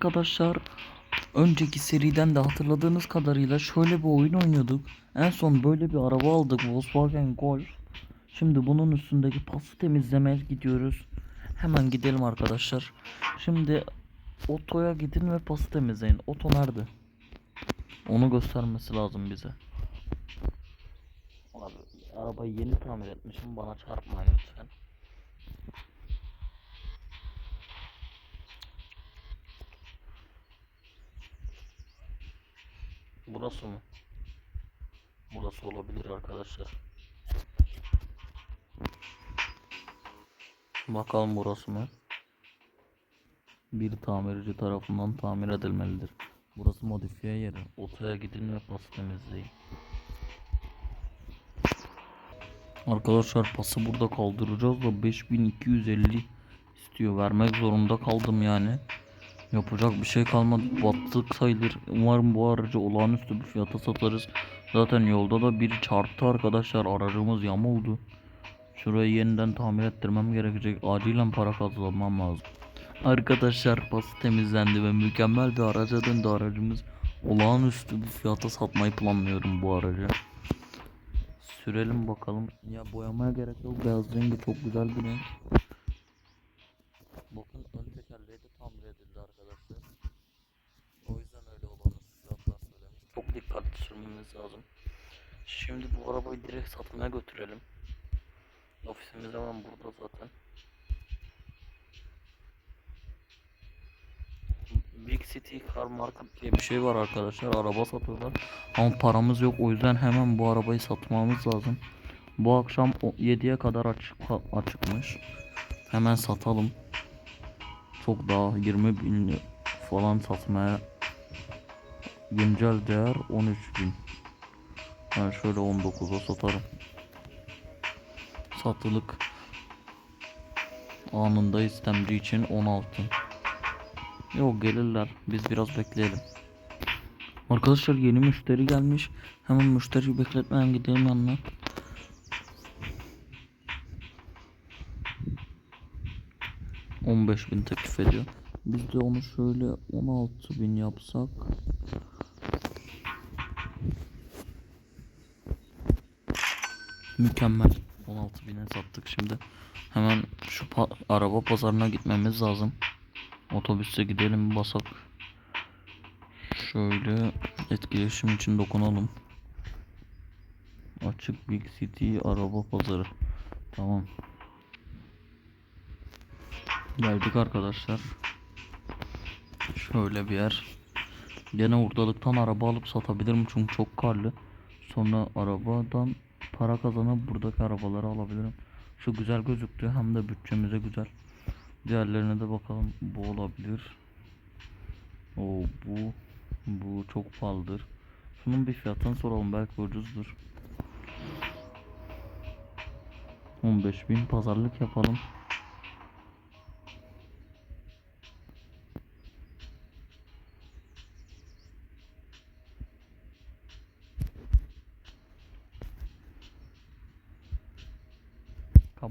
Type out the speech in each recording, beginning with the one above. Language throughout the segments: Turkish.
Arkadaşlar önceki seriden de hatırladığınız kadarıyla şöyle bir oyun oynuyorduk. En son böyle bir araba aldık Volkswagen Golf. Şimdi bunun üstündeki pası temizlemeye gidiyoruz. Hemen gidelim arkadaşlar. Şimdi otoya gidin ve pası temizleyin. Oto nerede? Onu göstermesi lazım bize. Abi arabayı yeni tamir etmişim. Bana çarpmayın lütfen. Burası mı? Burası olabilir arkadaşlar. Bakalım burası mı? Bir tamirci tarafından tamir edilmelidir. Burası modifiye yeri. Otoya gidin ve pası temizleyin. Arkadaşlar pası burada kaldıracağız da 5250 istiyor. Vermek zorunda kaldım yani. Yapacak bir şey kalmadı. Battık sayılır. Umarım bu aracı olağanüstü bir fiyata satarız. Zaten yolda da bir çarptı arkadaşlar. Aracımız yamuldu. Şurayı yeniden tamir ettirmem gerekecek. Acilen para kazanmam lazım. Arkadaşlar pası temizlendi ve mükemmel bir araca döndü aracımız. Olağanüstü bir fiyata satmayı planlıyorum bu aracı. Sürelim bakalım. Ya boyamaya gerek yok. Beyaz rengi çok güzel bir renk. Bakın ön tekerleği de tamir edildi arkadaşlar. O yüzden öyle olanı fiyatlar dikkatli sürmemiz lazım. Şimdi bu arabayı direkt satmaya götürelim. Ofisimiz hemen burada zaten. Big City Car Market diye bir şey var arkadaşlar. Araba satıyorlar. Ama paramız yok. O yüzden hemen bu arabayı satmamız lazım. Bu akşam o- 7'ye kadar açık açıkmış. Hemen satalım. Çok daha 20 bin falan satmaya güncel değer 13 bin. Ben şöyle 19'a satarım. Satılık anında istemdiği için 16. Yok gelirler. Biz biraz bekleyelim. Arkadaşlar yeni müşteri gelmiş. Hemen müşteriyi bekletmeden gidelim yanına. ...15 bin teklif ediyor. Biz de onu şöyle 16 bin yapsak... Mükemmel. 16 bine sattık şimdi. Hemen şu pa- araba pazarına gitmemiz lazım. Otobüse gidelim basak. Şöyle etkileşim için dokunalım. Açık Big City araba pazarı. Tamam. Geldik arkadaşlar. Şöyle bir yer. Gene ortalıktan araba alıp satabilirim çünkü çok karlı. Sonra arabadan para kazanıp buradaki arabaları alabilirim. Şu güzel gözüktü hem de bütçemize güzel. Diğerlerine de bakalım. Bu olabilir. O bu bu çok pahalıdır. Şunun bir fiyatını soralım belki ucuzdur. 15.000 pazarlık yapalım.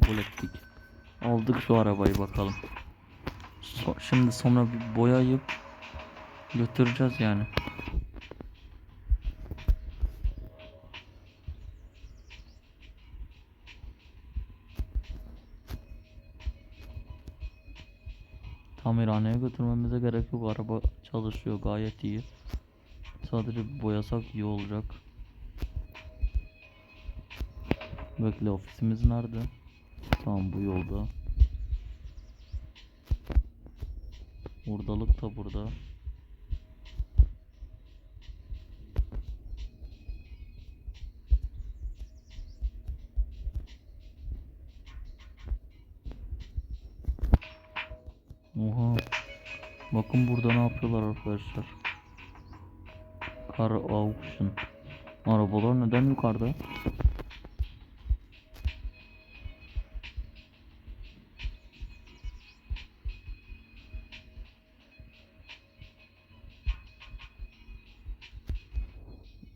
Kabul ettik. Aldık şu arabayı bakalım. So- şimdi sonra bir boyayıp götüreceğiz yani. Tamirhaneye götürmemize gerek yok. Araba çalışıyor gayet iyi. Sadece boyasak iyi olacak. Bekle ofisimiz nerede? Tamam bu yolda. Ordalık da burada. Oha. Bakın burada ne yapıyorlar arkadaşlar. Car auction. Arabalar neden yukarıda?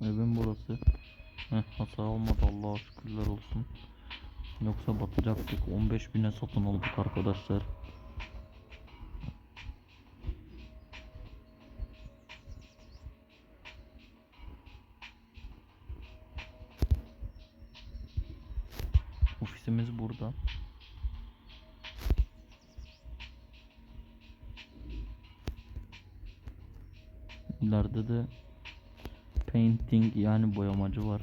Evim burası. Heh, hasar olmadı Allah'a şükürler olsun. Yoksa batacaktık. 15 bine satın aldık arkadaşlar. Ofisimiz burada. İleride de painting yani boyamacı var.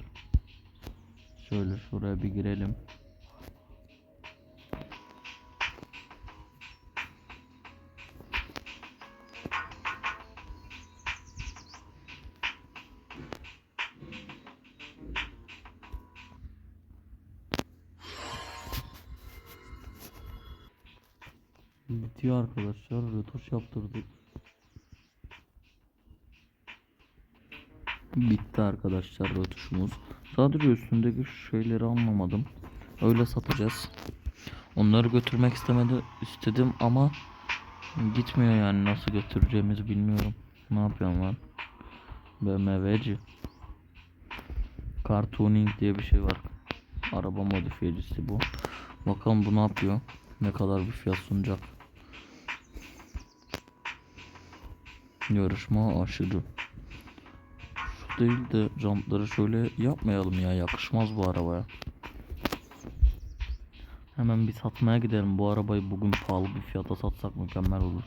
Şöyle şuraya bir girelim. Bitiyor arkadaşlar. Rötuş yaptırdık. Bitti arkadaşlar rötuşumuz. Sadece üstündeki şeyleri anlamadım. Öyle satacağız. Onları götürmek istemedi istedim ama gitmiyor yani nasıl götüreceğimizi bilmiyorum. Ne yapıyorum lan? BMW'ci. Cartooning diye bir şey var. Araba modifiyecisi bu. Bakalım bu ne yapıyor? Ne kadar bir fiyat sunacak? Yarışma aşırı. Değil de jantları şöyle yapmayalım ya yakışmaz bu arabaya. Hemen bir satmaya gidelim. Bu arabayı bugün pahalı bir fiyata satsak mükemmel olur.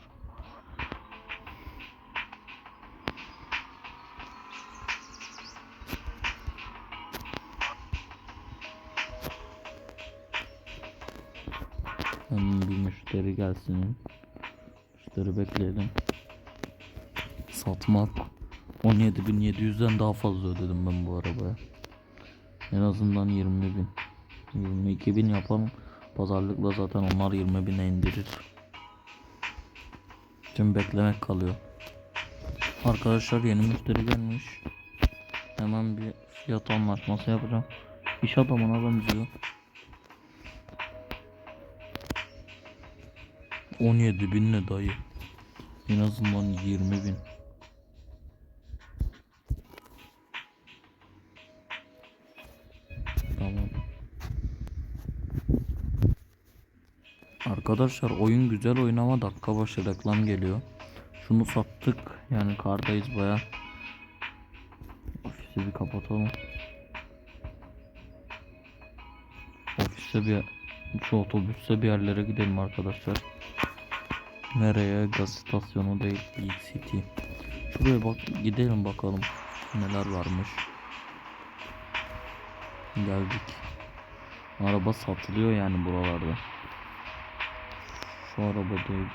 Hemen bir müşteri gelsin. Müşteri bekleyelim. Satmak 17.700'den daha fazla ödedim ben bu arabaya. En azından 20.000. 22.000 yapalım. Pazarlıkla zaten onlar 20.000'e indirir. Tüm beklemek kalıyor. Arkadaşlar yeni müşteri gelmiş. Hemen bir fiyat anlaşması yapacağım. İş adamına benziyor. 17 bin ne dayı? En azından 20 bin. Arkadaşlar oyun güzel oyun ama dakika başı reklam geliyor. Şunu sattık. Yani kardayız baya. Ofisi bir kapatalım. Ofiste bir şu otobüste bir yerlere gidelim arkadaşlar. Nereye? Gaz istasyonu değil. Big City. Şuraya bak gidelim bakalım neler varmış. Geldik. Araba satılıyor yani buralarda. Şu araba değil.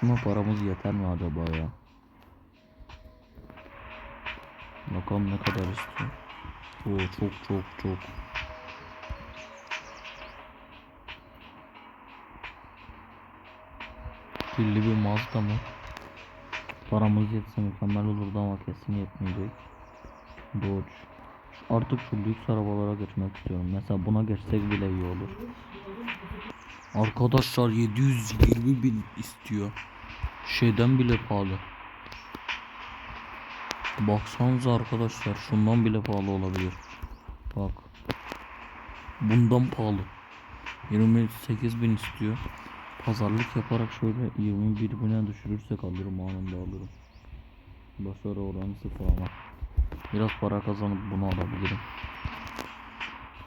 Şuna paramız yeter mi acaba ya? Bakalım ne kadar istiyor. Oo çok çok çok. Pilli bir Mazda mı? Paramız yetse mükemmel olurdu ama kesin yetmeyecek. Dodge. Artık şu lüks arabalara geçmek istiyorum. Mesela buna geçsek bile iyi olur. Arkadaşlar 720 bin istiyor. Şeyden bile pahalı. Baksanıza arkadaşlar şundan bile pahalı olabilir. Bak. Bundan pahalı. 28 bin istiyor. Pazarlık yaparak şöyle 21 bine düşürürsek alırım anında alırım. Başarı oranı sıfır ama. Biraz para kazanıp bunu alabilirim.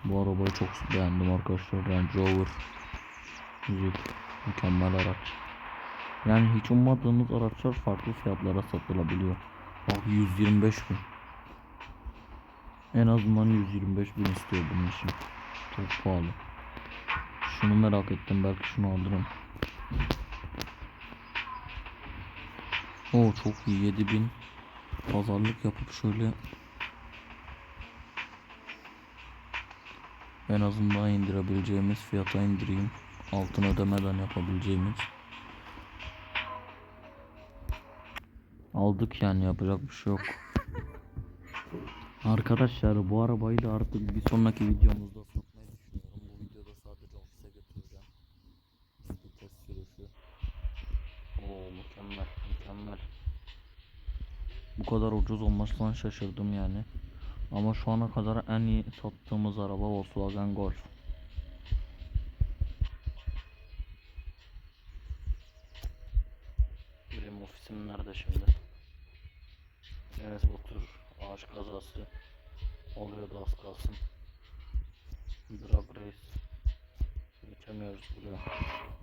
Bu arabayı çok beğendim arkadaşlar. Range Rover. Jeep. Mükemmel araç. Yani hiç ummadığımız araçlar farklı fiyatlara satılabiliyor. Bak 125 bin. En azından 125 bin istiyor bunun için. Çok pahalı. Şunu merak ettim belki şunu alırım. Oo çok iyi 7000 pazarlık yapıp şöyle en azından indirebileceğimiz fiyata indireyim. Altın ödemeden yapabileceğimiz. Aldık yani yapacak bir şey yok. Arkadaşlar bu arabayı da artık bir sonraki videomuzda satmayı düşünüyorum. Bu videoda sadece ofise götüreceğim. Vites sürüşü. Oo mükemmel mükemmel. Bu kadar ucuz olmasından şaşırdım yani. Ama şu ana kadar en iyi sattığımız araba Volkswagen Golf. Ofisim nerede şimdi? Enes Batur ağaç kazası oluyordu az kalsın. Drag Race istemiyoruz burada.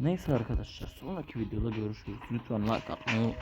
Neyse arkadaşlar sonraki videoda görüşürüz. Lütfen like atmayı unutmayın.